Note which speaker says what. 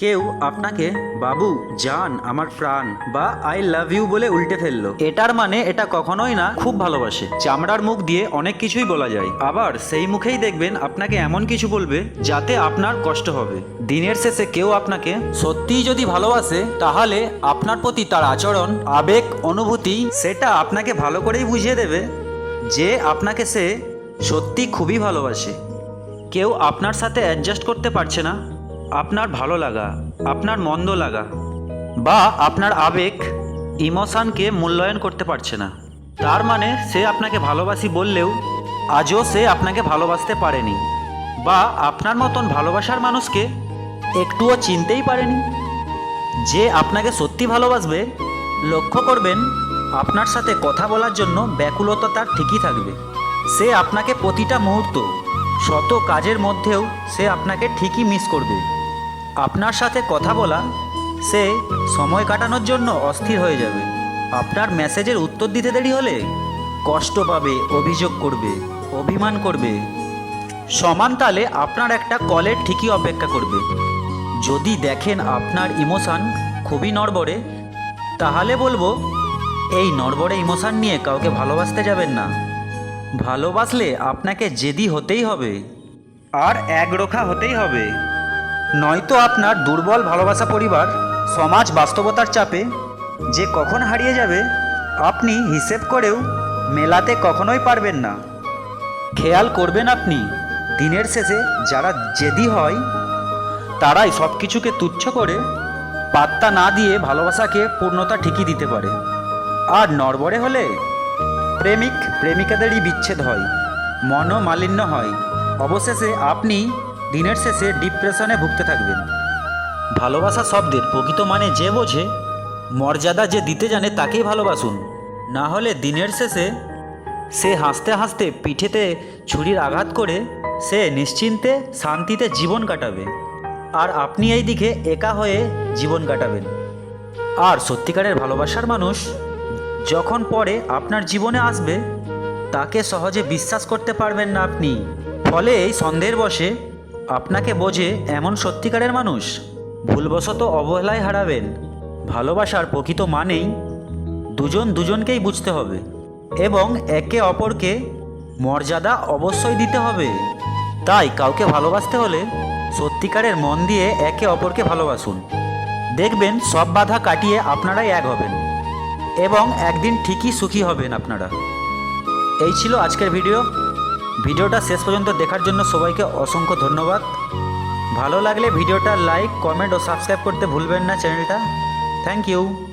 Speaker 1: কেউ আপনাকে, বাবু, জান, আমার প্রাণ বা আই লাভ ইউ বলে উল্টে ফেলল। এটার মানে এটা কখনোই না, খুব ভালোবাসে। চামড়ার মুখ দিয়ে অনেক কিছুই বলা যায়। আবার সেই মুখেই দেখবেন আপনাকে এমন কিছু বলবে যাতে আপনার কষ্ট হবে। দিনের শেষে কেউ আপনাকে, সত্যিই যদি ভালোবাসে, তাহলে আপনার প্রতি তার আচরণ, আবেগ, অনুভূতি, সেটা আপনাকে ভালো করেই বুঝিয়ে দেবে যে আপনাকে সে সত্যি খুবই ভালোবাসে। কেউ আপনার সাথে অ্যাডজাস্ট করতে পারছে না। আপনার ভালো লাগা, আপনার মন্দ লাগা, বা আপনার আবেগ ইমোশনকে মূল্যায়ন করতে পারছে না। তার মানে সে আপনাকে ভালোবাসি বললেও আজও সে আপনাকে ভালোবাসতে পারেনি, বা আপনার মতন ভালোবাসার মানুষকে একটুও চিনতেই পারেনি। যে আপনাকে সত্যি ভালোবাসবে, লক্ষ্য করবেন আপনার সাথে কথা বলার জন্য ব্যাকুলতা তার ঠিকই থাকবে। সে আপনাকে প্রতিটা মুহূর্ত, শত কাজের মধ্যেও সে আপনাকে ঠিকই মিস করবে। আপনার সাথে কথা বলা, সে সময় কাটানোর জন্য অস্থির হয়ে যাবে। আপনার মেসেজের উত্তর দিতে দেরি হলে কষ্ট পাবে, অভিযোগ করবে, অভিমান করবে। সমান তালে আপনার একটা কলের ঠিকই অপেক্ষা করবে। যদি দেখেন আপনার ইমোশান খুবই নড়বড়ে, তাহলে বলব, এই নড়বড়ে ইমোশান নিয়ে কাউকে ভালোবাসতে যাবেন না। ভালোবাসলে আপনাকে জেদি হতেই হবে, আর একরোখা হতেই হবে। নয়তো আপনার দুর্বল ভালোবাসা পরিবার সমাজ বাস্তবতার চাপে যে কখন হারিয়ে যাবে, আপনি হিসেব করেও মেলাতে কখনোই পারবেন না। খেয়াল করবেন আপনি, দিনের শেষে যারা জেদি হয়, তারাই সব কিছুকে তুচ্ছ করে পাত্তা না দিয়ে ভালোবাসাকে পূর্ণতা ঠিকই দিতে পারে। আর নড়বড়ে হলে প্রেমিক, প্রেমিকাদেরই বিচ্ছেদ হয়, মনোমালিন্য হয়। অবশেষে আপনি দিনের শেষে ডিপ্রেশনে ভুগতে থাকবেন। ভালোবাসা শব্দের প্রকৃত মানে যে বোঝে, মর্যাদা যে দিতে জানে তাকেই ভালোবাসুন। না হলে দিনের শেষে সে হাসতে হাসতে পিঠেতে ছুরির আঘাত করে সে নিশ্চিন্তে শান্তিতে জীবন কাটাবে। আর আপনি এই দিকে একা হয়ে জীবন কাটাবেন। আর সত্যিকারের ভালোবাসার মানুষ যখন পরে আপনার জীবনে আসবে, তাকে সহজে বিশ্বাস করতে পারবেন না আপনি। ফলে এই সন্দেহের বসে আপনাকে বোঝে এমন সত্যিকারের মানুষ? ভুলবশত অবহেলায় হারাবেন। ভালোবাসার প্রকৃত মানেই দুজন দুজনকেই বুঝতে হবে এবং একে অপরকে মর্যাদা অবশ্যই দিতে হবে। তাই কাউকে ভালোবাসতে হলে সত্যিকারের মন দিয়ে একে অপরকে ভালোবাসুন। দেখবেন সব বাধা কাটিয়ে আপনারাই এক হবেন এবং একদিন ঠিকই সুখী হবেন আপনারা। এই ছিল আজকের ভিডিও। ভিডিওটা শেষ পর্যন্ত দেখার জন্য সবাইকে অসংখ্য ধন্যবাদ। ভালো লাগলে ভিডিওটা লাইক, কমেন্ট ও সাবস্ক্রাইব করতে ভুলবেন না চ্যানেলটা। Thank you.